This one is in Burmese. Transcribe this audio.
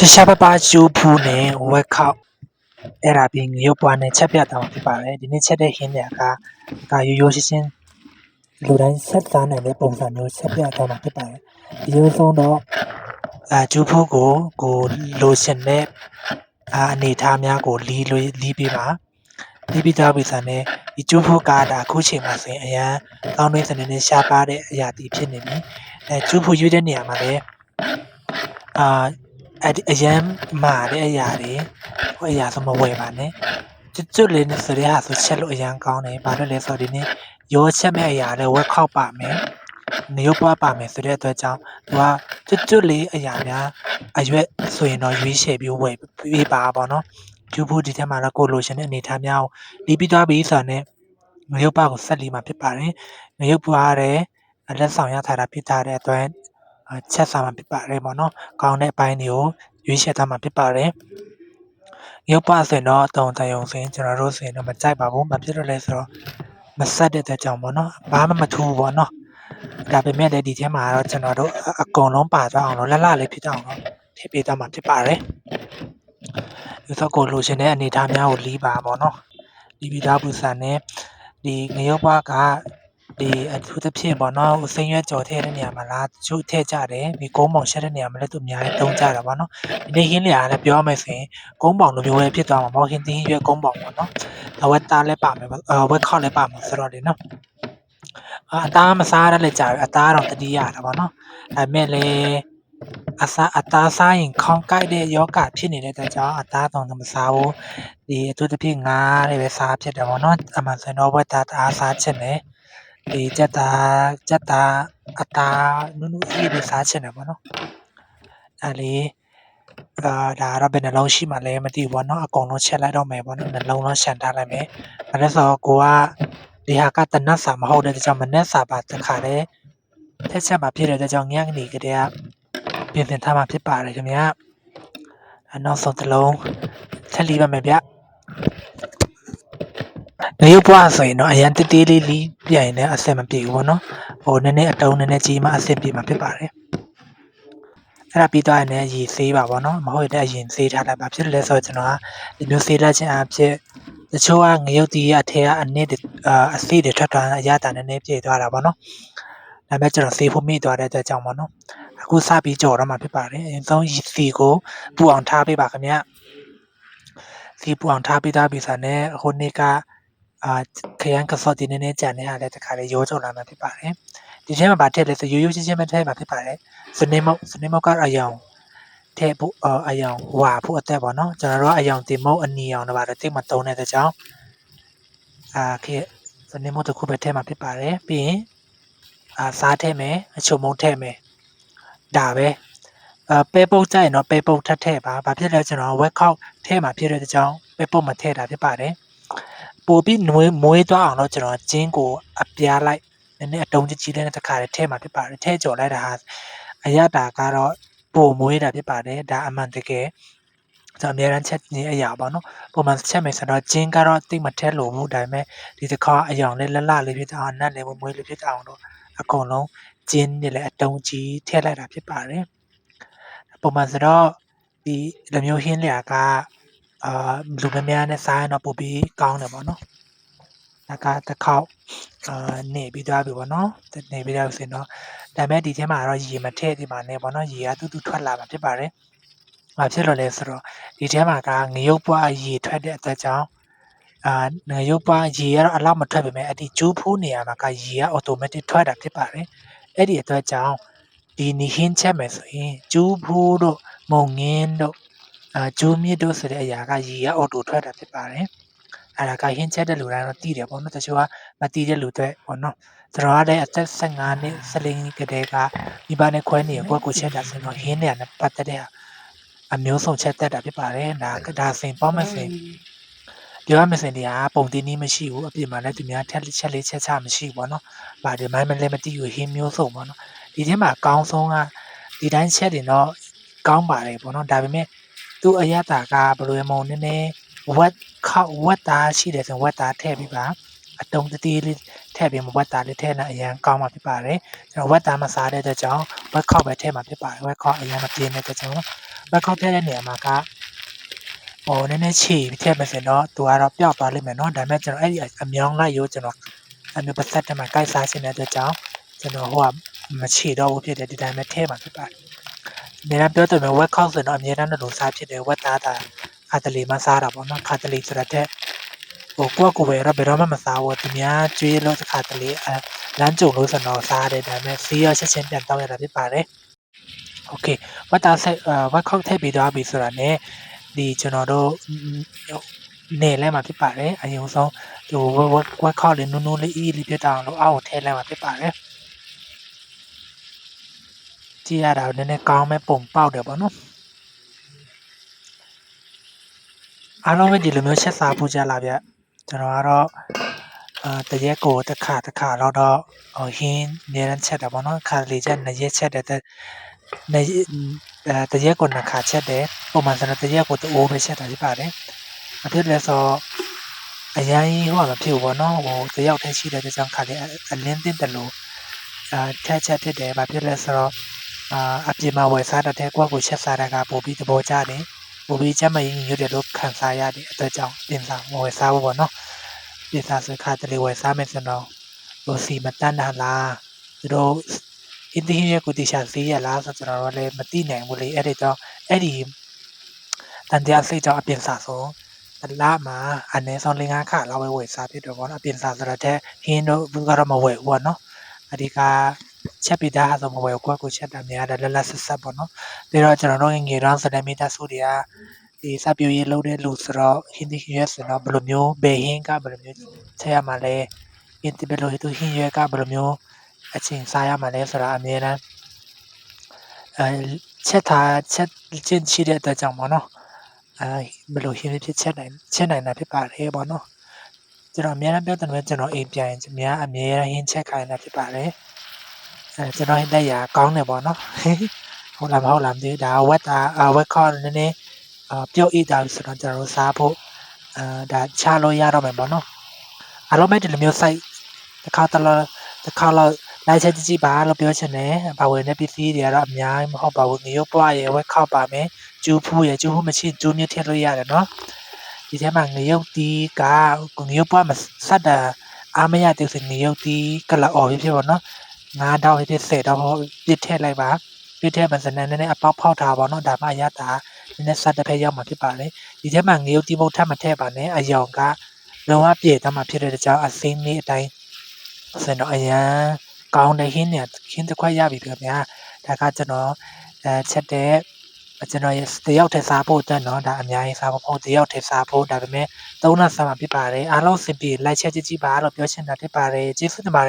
ရှာရှာပပကျူးဖူးနဲ့ဝက်ခောက်အဲ့ဒါပြီးငရုတ်ပွားနဲ့ချက်ပြတ်တောင်းဖြစ်ပါတယ်ဒီနေ့ချက်တဲ့ဟင်းတွေကဒါရိုးရိုးရှင်းရှင်းလူတိုင်းဆက်စားနိုင်တဲ့ပုံစံမျိုးချက်ပြတ်တောင်းမှာဖြစ်ပါတယ်ဒီလိုဆုံးတော့အာကျူးဖူးကိုကိုလိုချင်တဲ့အာအနေထားများကိုလီလွေလီးပေးပါလီးပြီးသားပြီဆိုရင်ဒီကျူးဖူးကဒါအခုချိန်မှာဆိုရင်အရန်ကောင်းတဲ့စနေနဲ့ရှားပါတဲ့အရာတီဖြစ်နေပြီအဲကျူးဖူးရွေးတဲ့နေရာမှာလည်းအာ အဲ့ဒီအရန်မာတဲ့အရာတွေဟိုအရာဆိုမဝယ်ပါနဲ့ကျွတ်ကျွတ်လေးနဲ့ဆိုတဲ့ဟာဆိုချက်လို့အရန်ကောင်းတယ်ဘာလို့လဲဆိုတော့ဒီနေ့ရောချက်မဲ့အရာလည်းဝက်ခောက်ပါမယ်နေရုပ်ပွားပါမယ်ဆိုတဲ့အတွက်ကြောင့်သူကကျွတ်ကျွတ်လေးအရာများအရွက်ဆိုရင်တော့ရွေးချယ်ပြီးဝယ်ပေးပါပေါ့နော်ကျူဘူးဒီထဲမှာတော့ကိုလိုရှင်တဲ့အနေထားများကိုလီးပြီးသွားပြီဆိုတော့ ਨੇ ငရုတ်ပွားကိုဆက်လီမှာဖြစ်ပါတယ်ငရုတ်ပွားတဲ့လက်ဆောင်ရထားတာဖြစ်ထားတဲ့အတွက်အာ ချက်စားမှာဖြစ်ပါတယ်ပေါ့နော်ကောင်းတဲ့အပိုင်းတွေကိုရွေးချယ်ထားမှာဖြစ်ပါတယ်ရုပ်ပဆိုရင်တော့တုံတယုံစင်ကျွန်တော်တို့ဆိုရင်တော့မကြိုက်ပါဘူးမဖြစ်တော့လဲဆိုတော့မဆက်တဲ့အတွက်ကြောင့်ပေါ့နော်ဘာမှမထူးပေါ့နော်ဒါပေမဲ့လည်းဒီထဲမှာတော့ကျွန်တော်တို့အကုန်လုံးပါသွားအောင်လို့လှလှလေးဖြစ်အောင်လို့ထည့်ပေးသွားမှာဖြစ်ပါတယ်ဒီတော့ကိုလိုချင်တဲ့အနေအထားများကိုလီးပါပေါ့နော်လီးပြီးသားပူစံနဲ့ဒီငရုတ်ပွားက ဒီအထူးသဖြင့်ပေါ့နော်ဟိုစိမ်းရွက်ကြော်ထည့်တဲ့နေရာမှာလားချို့ထည့်ကြတယ်ဒီကုန်းပေါင်ရှက်တဲ့နေရာမှာလည်းသူအများကြီးတုံးကြတာပေါ့နော်ဒီနေ့ဟင်းလျာလည်းပြောရမယ်ဆိုရင်ကုန်းပေါင်လိုမျိုးပဲဖြစ်သွားမှာပေါ့ဟင်းသီးရွက်ကုန်းပေါင်ပေါ့နော်အဝက်သားလည်းပါမယ်ပေါ့အဝက်ခောက်လည်းပါမှာဆိုတော့လေနော်အာအသားမစားရလည်းကြာပြီအသားတော့တတိရတာပေါ့နော်ဒါပေမဲ့လည်းအစားအသားစားရင်ခေါင်းကိုက်တဲ့ယောဂဖြစ်နေတဲ့အတွက်ကြောင့်အသားတောင်မစားဘူးဒီအထူးသဖြင့်ငါးတွေပဲစားဖြစ်တယ်ပေါ့နော်အမှန်ဆိုရင်တော့ဝက်သားအားစားချင်တ ယ်ဒီကြက်သားကြက်သားအသားနုနုအေးတွေစားချင်တယ်ပေါ့နော်အဲ့လေအာဒါတော့ဘယ်နှလုံးရှိမှလဲမသိဘူးပေါ့နော်အကုန်လုံးချက်လိုက်တော့မယ်ပေါ့နော်နှလုံးလုံးရှန်ထားလိုက်မယ်ဒါလည်းဆိုတော့ကိုကဒီဟာကတနတ်စာမဟုတ်တဲ့ကြောင့်မနက်စာပါတခါတည်းထက်ချက်မှာဖြစ်တဲ့ကြောင့်ညနေကတည်းကပြင်ဆင်ထားမှာဖြစ်ပါတယ်ခင်ဗျာအနောက်ဆုံးတစ်လုံးချက်လီပါမယ်ဗျ ငရုတ်ပွားဆိုရင်တော့အရန်တေးသေးလေးလီးပြိုင်နေအဆင်မပြေဘူးပေါ့နော်ဟိုနည်းနည်းအတုံးနည်းနည်းကြီးမှအဆင်ပြေမှာဖြစ်ပါတယ်အဲ့ဒါပြီးသွားရင်လည်းရေဆေးပါပေါ့နော်မဟုတ်ရင်လည်းရင်ဆေးထားလိုက်ပါဖြစ်တယ်လဲဆိုတော့ကျွန်တော်ကဒီမျိုးဆေးလိုက်ခြင်းအဖြစ်တချို့ကငရုတ်တီးရဲ့အထက်ကအနစ်အာအဆေးတွေထွက်သွားအရတာနည်းနည်းပြေသွားတာပေါ့နော်ဒါပေမဲ့ကျွန်တော်ဆေးဖို့မိသွားတဲ့အတွက်ကြောင့်ပေါ့နော်အခုစပြီးကြော်တော့မှာဖြစ်ပါတယ်အရင်ဆုံးစီကိုပူအောင်ထားပေးပါခင်ဗျစီပူအောင်ထားပေးသားပြီဆိုတော့ဟိုနေ့ကအာ ခရမ်းကစော့တင်နေနေကြံနေရတဲ့တခါလေးရိုးကြုံလာမှာဖြစ်ပါတယ်ဒီထဲမှာဗာထည့်လဲဆိုရိုးရိုးချင်းချင်းပဲထည့်မှာဖြစ်ပါတယ်စနေမောက်စနေမောက်ကအယောင်ထည့်ဖို့အယောင်ဝါဖို့အသက်ပေါ့နော်ကျွန်တော်တို့အယောင်တင်မုတ်အနီအောင်တော့ဗာတော့တိတ်မတုံးတဲ့ကြောင့်အာခေစနေမောက်တစ်ခုပဲထည့်မှာဖြစ်ပါတယ်ပြီးရင်အာစားထည့်မယ်အချုံမုံထည့်မယ်ဒါပဲအပဲပုတ်ကြရင်တော့ပဲပုတ်ထက်ထည့်ပါဘာဖြစ်လဲကျွန်တော်ဝက်ခောက်ထည့်မှာဖြစ်တဲ့အကြောင်းပဲပုတ်မထည့်တာဖြစ်ပါတယ် ပို့ပြီးနွေးမွေးသွားအောင်တော့ကျွန်တော်ကျင်းကိုအပြားလိုက်နည်းနည်းအတုံးကြီးကြီးလေးနဲ့တစ်ခါတည်းထဲမှာဖြစ်ပါတယ်ထဲကျော်လိုက်တာဟာအရတာကတော့ပိုမွေးတာဖြစ်ပါတယ်ဒါအမှန်တကယ်ကျွန်တော်အများရန်ချက်နေအရာပေါ့နော်ပုံမှန်ချက်မယ်ဆိုတော့ကျင်းကတော့တိတ်မထဲလို့ဘူးဒါပေမဲ့ဒီတစ်ခါအယောင်လေးလလလေးဖြစ်အောင်နတ်လေးမွေးလေးဖြစ်အောင်တော့အကုန်လုံးကျင်းနဲ့လည်းအတုံးကြီးထည့်လိုက်တာဖြစ်ပါတယ်ပုံမှန်ဆိုတော့ဒီလိုမျိုးဟင်းလျာက အာလူများများနဲ့စားရင်တော့ပိုပြီးကောင်းတယ်ပေါ့နော်ဒါကတစ်ခေါက်အာနေပြီးသွားပြီပေါ့နော်နေပြီးတော့ဆိုရင်တော့ဒါပေမဲ့ဒီထဲမှာတော့ရေမထည့်ဒီမှာနေပေါ့နော်ရေကတူတူထွက်လာမှာဖြစ်ပါတယ်။ဘာဖြစ်လို့လဲဆိုတော့ဒီထဲမှာကငရုတ်ပွားရေထွက်တဲ့အတွက်ကြောင့်အာငရုတ်ပွားရေကတော့အလောက်မထွက်ပေမဲ့အဲ့ဒီကျိုးဖိုးနေရာမှာကရေက automatic ထွက်တာဖြစ်ပါတယ်။အဲ့ဒီအတွက်ကြောင့်ဒီနီဟင်းချက်မယ်ဆိုရင်ကျိုးဖိုးတို့မုံငင်းတို့ အာကျိုးမြစ်တို့ဆိုတဲ့အရာကရေက auto ထွက်တာဖြစ်ပါတယ်။အဲ့ဒါကဟင်းချက်တဲ့လူတိုင်းတော့သိတယ်ပေါ့နော်တချို့ကမသိတဲ့လူတွေပေါ့နော်ကျွန်တော်ကလည်းအသက်15နှစ်14နှစ်ကတည်းကဒီပါနဲ့ခွဲနေကိုယ့်ကိုချက်တာဆိုတော့ဟင်းနေရနဲ့ပတ်သက်တဲ့အမျိုးစုံချက်တက်တာဖြစ်ပါတယ်ဒါဒါစင်ပေါ့မစင်ပြောရမစင်တရားပုံတင်းနီးမရှိဘူးအပြင်မှာလည်းသူများထက်ချက်လေးချက်ချမရှိဘူးပေါ့နော်။ဗာဒီမိုင်းမလဲမသိဘူးဟင်းမျိုးစုံပေါ့နော်။ဒီထဲမှာအကောင်းဆုံးကဒီတိုင်းချက်တင်တော့ကောင်းပါတယ်ပေါ့နော်။ဒါပေမဲ့ သူ့အရတာကဘယ်လိုမှနည်းနည်းဝက်ခောက်ဝက်သားရှိတယ်ဆိုရင်ဝက်သားထည့်ပြီးပါအတုံးတတိလေးထည့်ပြီးမဝက်သားလေးထည့်လိုက်အရင်ကောင်းမှာဖြစ်ပါတယ်ကျွန်တော်ဝက်သားမစားတဲ့အတွက်ကြောင့်ဝက်ခောက်ပဲထည့်မှာဖြစ်ပါတယ်ဝက်ခောက်အရင်မပြင်းတဲ့အတွက်ကြောင့် ဘက်ခောက်ထည့်တဲ့နေရာမှာကဟိုနည်းနည်းချီထည့်မယ်ဆိုရင်တော့သူကတော့ပျောက်သွားလိမ့်မယ်เนาะဒါပေမဲ့ကျွန်တော်အဲ့ဒီအမြောင်းလိုက်ရိုးကျွန်တော်အမျိုးပါဆက်တက်မှာကိုက်စားခြင်းတဲ့အတွက်ကြောင့်ကျွန်တော်ဟိုကမချီတော့ဘူးဖြစ်တယ်ဒီတိုင်းပဲထည့်မှာဖြစ်ပါတယ် นะครับด้วยตัวเองว่าข้อสื่อนอันนี้นั้นหนูทราบเช่นเดียวว่าตาカウスาミาノのサーチาはただカタリマサラボのカタリスラテโอ้กว่ากูเวราไปรอมามาซาวติมียจีโรสคาตาลีร้านจุกรู้สนอซาเดนะแม่ซีเอาเช่นเช่นแต่ต้องอะไรที่ป่าเลยโอเคว่าตาเซออว่าข้องเทพบิดาบีสุราเน่ดีจนอโดเน่แลมาที่ป่าเลยอายุสองดูว่าว่าข้อเรนนู่นนู่นเลยอีลิเพียดังเราเอาเทแลมาที่ป่าเลย ကြည့်ရတာနည်းနည်းကောင်းမဲ့ပုံပေါက်တယ်ပေါ့နော်အားလုံးပဲဒီလိုမျိုးချက်စားဖို့ကြလားဗျကျွန်တော်ကတော့အာတရက်ကိုတစ်ခါတစ်ခါတော့တော့ဟိုဟင်းနေရန်ချက်တာပေါ့နော်ခါလေးချက်နှစ်ရက်ချက်တဲ့နေအဲတရက်ကိုနှစ်ခါချက်တယ်ပုံမှန်ဆိုတော့တရက်ကိုတိုးပဲချက်တာဖြစ်ပါတယ်အဖြစ်လဲဆိုအရင်ဟိုမဖြစ်ဘူးပေါ့နော်ဟိုတယောက်တည်းရှိတဲ့ကြောင့်ခါလေးအလင်းတင်တယ်လို့အာထက်ချက်ဖြစ်တယ်ဘာဖြစ်လဲဆိုတော့ အာအပြင်မှာဝယ်စားတဲ့ကွက်ကိုချက်စားတာကပိုပြီးသဘောကျတယ်ပိုပြီးချက်မရင်ညွတ်တယ်လို့ခံစားရတဲ့အတွက်ကြောင့်ပြင်စားဝယ်စားဖို့ပေါ့နော်ပြင်စားဆိုခါတလေဝယ်စားမယ်ဆိုတော့ဟိုစီမတန်းတာလားသူတို့အင်းတင်းရဲ့ကိုတေချာသေးရလားဆိုတော့ကျွန်တော်တို့လည်းမသိနိုင်ဘူးလေအဲ့ဒီတော့အဲ့ဒီတန်တရားစိတ်ကြောင့်အပြင်စားဆုံးတလားမှာအနည်းဆုံး၄၅ခါလောက်ပဲဝယ်စားဖြစ်တော့ဗောနော်အပြင်စားဆိုတော့တဲ့ဟင်းတို့ဘူးကတော့မဝယ်ဘူးဗောနော်အဒီက ချက်ပြီးသားဆိုမဝယ်ကိုကိုချက်တာများတယ်လက်လက်ဆက်ဆက်ပေါ့နော်ပြီးတော့ကျွန်တော်တို့ငွေရောင်းစတဲ့မီတာစုတွေကဒီစပြည့်ရေးလုပ်တဲ့လူဆိုတော့ဟင်းဒီဟင်းရဆိုတော့ဘယ်လိုမျိုးဘယ်ဟင်းကဘယ်လိုမျိုးချက်ရမှာလဲဟင်းဒီဘယ်လိုဟင်းဟင်းရကဘယ်လိုမျိုးအချိန်စားရမှာလဲဆိုတာအများနဲ့အဲချက်ထားချက်ချင်းရှိတဲ့အတွက်ကြောင့်ပေါ့နော်အဲဘယ်လိုဟင်းဖြစ်ချက်နိုင်ချက်နိုင်တာဖြစ်ပါတယ်ပေါ့နော်ကျွန်တော်အများနဲ့ပြောတယ်ကျွန်တော်အိမ်ပြန်အများအများဟင်းချက်ခိုင်းတာဖြစ်ပါတယ် အဲကျွန်တော်ဟင်းတက်ရကောင်းတယ်ပေါ့နော်ဟုတ်လားမဟုတ်လားမသိဘူးဒါဝက်တာဝက်ခေါ်နည်းနည်းအာပြုတ်ဣတာဆိုတော့ကျွန်တော်တို့စားဖို့အာဒါချလို့ရတော့မယ်ပေါ့နော်အားလုံးပဲဒီလိုမျိုး site တစ်ခါတလားတစ်ခါလောက်လိုက်ချက်ကြည့်ကြည့်ပါလို့ပြောချင်တယ်။ဘာဝင်တဲ့ပစ္စည်းတွေကတော့အများကြီးမဟုတ်ပါဘူး။ငရုတ်ပွားရယ်ဝက်ခောက်ပါမယ်။ကျူးဖူးရယ်ကျူးဖူးမချစ်ကျူးမြစ်ထည့်လို့ရတယ်နော်။ဒီထဲမှာငရုတ်တီးကငရုတ်ပွားမဆက်တာအားမရတဲ့ဆိုငရုတ်တီးကလအော်ဖြစ်ဖြစ်ပေါ့နော်။ ငါတော့ဒီစေတော့ဟောပြစ်ထည့်လိုက်ပါပြစ်ထည့်မှစနန်နည်းနည်းအပေါက်ဖောက်ထားပါတော့ဒါမှအရသာနည်းနည်းစတဲ့ဖက်ရောက်မှာဖြစ်ပါလေဒီထဲမှာငေးတိဘုတ်ထပ်မထည့်ပါနဲ့အယောင်ကလုံးဝပြည့်သွားမှာဖြစ်တဲ့ကြောင့်အစင်းလေးအတိုင်းစင်တော့အရန်ကောင်းတဲ့ဟင်းနဲ့ခင်းတစ်ခွက်ရပြီပြဗျာဒါကကျွန်တော်အဲချက်တဲ့ကျွန်တော်တယောက်ထက်စားဖို့အတွက်နော်ဒါအများကြီးစားဖို့တယောက်ထက်စားဖို့ဒါပေမဲ့သုံးလစားမှာဖြစ်ပါတယ်အားလုံးစင်ပြေလိုက်ချက်ကြည့်ကြည့်ပါလို့ပြောချင်တာဖြစ်ပါတယ်ကျေးဇူးတင်ပါတယ်